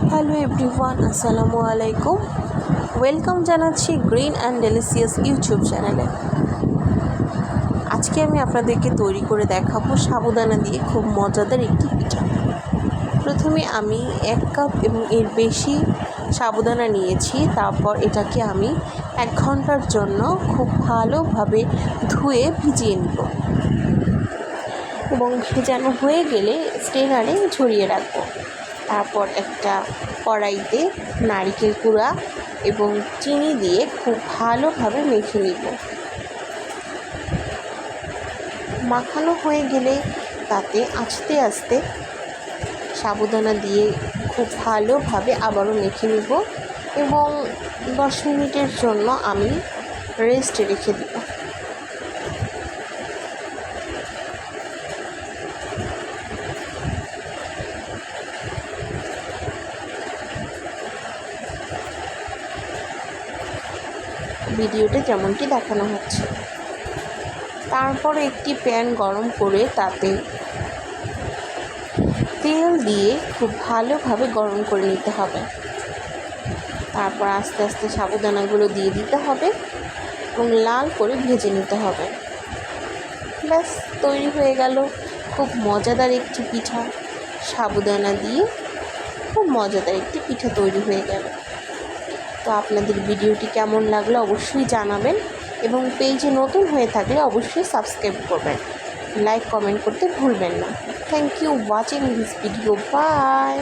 Hello everyone আসসালামু আলাইকুম welcome জানাচ্ছি গ্রিন অ্যান্ড ডেলিসিয়াস ইউটিউব চ্যানেলে আজকে আমি আপনাদেরকে তৈরি করে দেখাবো সাবুদানা দিয়ে খুব মজাদার একটি পিঠা। প্রথমে আমি এক কাপ এবং এর বেশি সাবুদানা নিয়েছি, তারপর এটাকে আমি এক ঘণ্টার জন্য খুব ভালোভাবে ধুয়ে ভিজিয়ে নিব। এবং ভেজানো হয়ে গেলে স্টেনারে ঝরিয়ে রাখব। তারপর একটা কড়াইতে নারকেল কুড়া এবং চিনি দিয়ে খুব ভালোভাবে মেখে নিব। মাখানো হয়ে গেলে তাতে আস্তে আস্তে সাবুদানা দিয়ে খুব ভালোভাবে আবারও মেখে নিব এবং দশ মিনিটের জন্য আমি রেস্ট রেখে দিব। ভিডিওতে যেমনটি দেখানো হচ্ছে। তারপর একটি প্যান গরম করে তাতে তেল দিয়ে খুব ভালোভাবে গরম করে নিতে হবে। তারপর আস্তে আস্তে সাবুদানাগুলো দিয়ে দিতে হবে এবং লাল করে ভেজে নিতে হবে। ব্যাস, তৈরি হয়ে গেল খুব মজাদার একটি পিঠা। সাবুদানা দিয়ে খুব মজাদার একটি পিঠা তৈরি হয়ে গেল। তো আপনাদের ভিডিওটি কেমন লাগল অবশ্যই জানাবেন এবং পেজে নতুন হয়ে থাকলে অবশ্যই সাবস্ক্রাইব করবেন। লাইক, কমেন্ট করতে ভুলবেন না। Thank you watching this video bye